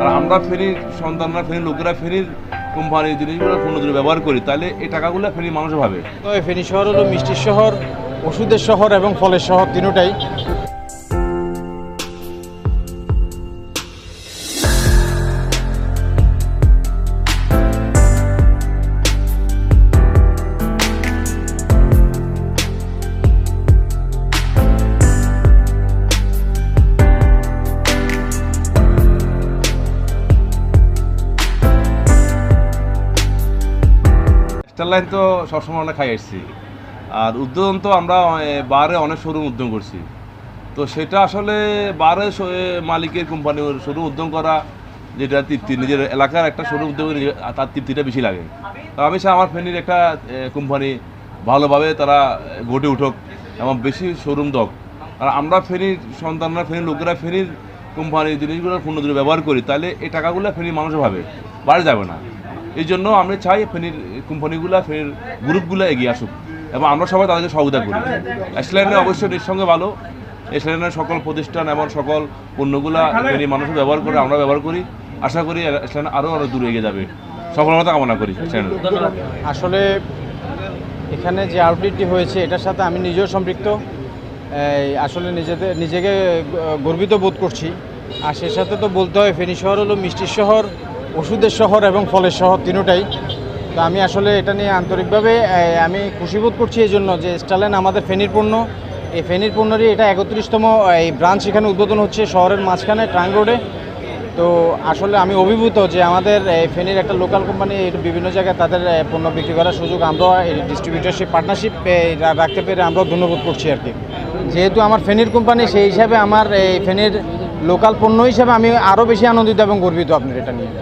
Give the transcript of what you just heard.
আর আমরা ফেরির সন্তানরা ফেরির লোকেরা ফেরির কোম্পানির জিনিসগুলো পণ্য দ্রব্য ব্যবহার করি, তাহলে এই টাকাগুলো ফেরির মানুষ ভাবে। তো এই ফেনী শহর হলো মিষ্টির শহর, ওষুধের শহর এবং ফলের শহর, তিনটাই। স্টার লাইন তো সবসময় আমরা খাই আসছি। আর উদ্বোধন তো আমরা বারে অনেক শোরুম উদ্যোগ করছি। তো সেটা আসলে বারে মালিকের কোম্পানির শোরুম উদ্যোগ করা, যেটা তৃপ্তি, নিজের এলাকার একটা শোরুম উদ্যোগ তার তৃপ্তিটা বেশি লাগে। তো আমি চাই আমার ফ্যানির একটা কোম্পানি ভালোভাবে তারা গড়ে উঠুক এবং বেশি শোরুম দক। আর আমরা ফেরির সন্তানরা ফেরির লোকেরা ফেনির কোম্পানির জিনিসগুলো পণ্যদ্রব্য ব্যবহার করি, তাহলে এই টাকাগুলো ফেরির মানুষ ভাবে, বাড়ি যাবে না। এই জন্য আমরা চাই ফেনির কোম্পানিগুলো, ফেনির গ্রুপগুলো এগিয়ে আসুক এবং আমরা সবাই তাদেরকে সহযোগিতা করি। এসলাইনে অবশ্যই নিঃসঙ্গে ভালো। এসলাইনের সকল প্রতিষ্ঠান এবং সকল পণ্যগুলা ফেনি মানুষ ব্যবহার করে আমরা ব্যবহার করি। আশা করি এসলাইন আরও আরও দূরে এগিয়ে যাবে। সফলতা কামনা করি আসলে এখানে যে আউটলেটটি হয়েছে, এটার সাথে আমি নিজেও সম্পৃক্ত। আসলে নিজেদের, নিজেকে গর্বিত বোধ করছি। আর সে সাথে তো বলতে হয়, ফেনী শহর হলো মিষ্টির শহর। ওষুধের শহর এবং ফলের শহর তিনটাই। তো আমি আসলে এটা নিয়ে আন্তরিকভাবে আমি খুশি বোধ করছি এই জন্য যে স্টালেন আমাদের ফেনীর পণ্য। এই ফেনীর পণ্যরই এটা একত্রিশতম এই ব্রাঞ্চ এখানে উদ্বোধন হচ্ছে শহরের মাঝখানে ট্রাং রোডে। তো আসলে আমি অভিভূত যে আমাদের এই ফেনীর একটা লোকাল কোম্পানি বিভিন্ন জায়গায় তাদের পণ্য বিক্রি করার সুযোগ আমরা, এই ডিস্ট্রিবিউটারশিপ পার্টনারশিপ রাখতে পেরে আমরাও ধন্যবাদ করছি আর কি। যেহেতু আমার ফেনীর কোম্পানি সেই হিসাবে আমার এই ফেনীর লোকাল পণ্য হিসাবে আমি আরও বেশি আনন্দিত এবং গর্বিত আপনার এটা নিয়ে।